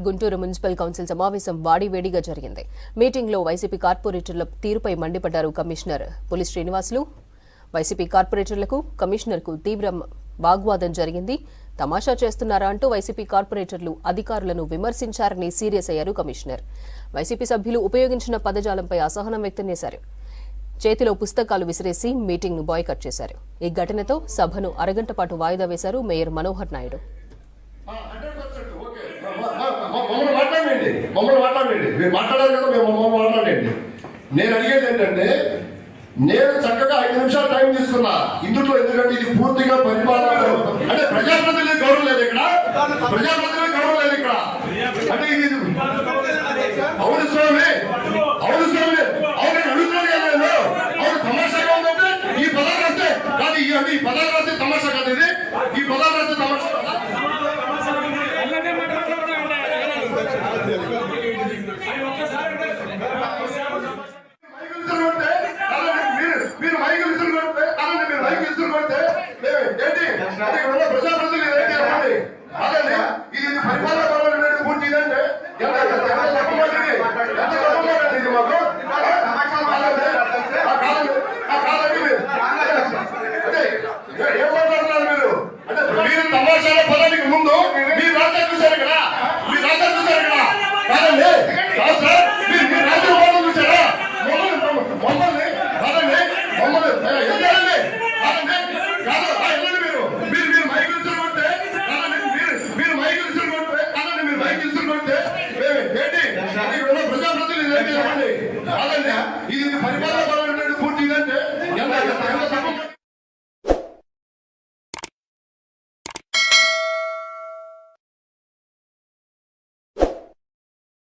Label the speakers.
Speaker 1: Guntur municipal council సమావేశం వాడివేడిగా జరిగింది. మీటింగ్లో వైసీపీ కార్పొరేటర్ల తీరుపై మండిపడ్డారు కమిషనర్ పులి శ్రీనివాసులు. వైసీపీ కార్పొరేటర్లకు కమిషనర్కు తీవ్ర వాగ్వాదం జరిగింది. తమాషా చేస్తున్నారా అంటూ వైసీపీ కార్పొరేటర్లు అధికారులను విమర్శించారని సీరియస్ అయ్యారు కమిషనర్. వైసీపీ సభ్యులు ఉపయోగించిన పదజాలంపై అసహనం వ్యక్తం చేశారు. చేతిలో పుస్తకాలు విసిరేసి మీటింగ్ను బాయ్కట్ చేశారు. ఈ ఘటనతో సభను అరగంట పాటు వాయిదా వేశారు మేయర్ మనోహర్ నాయుడు.
Speaker 2: మాట్లాడండి. మమ్మల్ని మాట్లాడండి. మీరు మాట్లాడారు కదా మేము మమ్మల్ని మాట్లాడండి. నేను అడిగేది ఏంటంటే నేను చక్కగా ఐదు నిమిషాలు టైం తీసుకున్నా. ఇందులో ఎందుకంటే ఇది పూర్తిగా పరిపాలన. అంటే ప్రజాప్రతినిధి గౌరవం లేదు ఇక్కడ. ప్రజాప్రతినిధి గౌరవం లేదు ఇక్కడ. అంటే ఇది అవును స్వామి. అవును స్వామి. అవును అడుగుతున్నాను కదా నేను. అవును తమాషాగా ఉందంటే ఈ పదాలు రాస్తే కాదు ఈ పదాలు రాస్తే తమాషా కాదు ఇది. ఈ పదాలు అదే ప్రజాప్రతినిధులు ఏంటి అలాగే ఇది పరిపాలన పరమైనటువంటి పూర్తి ఇదంటే ఎంత గొప్పమండి ఎంత గొప్పమండి ఇది మాకు ఏం మాట్లాడుతున్నారు మీరు అంటే మీరు తమాషాల పదానికి ముందు మీరు రాజ్యాంగం చూశారు కదా?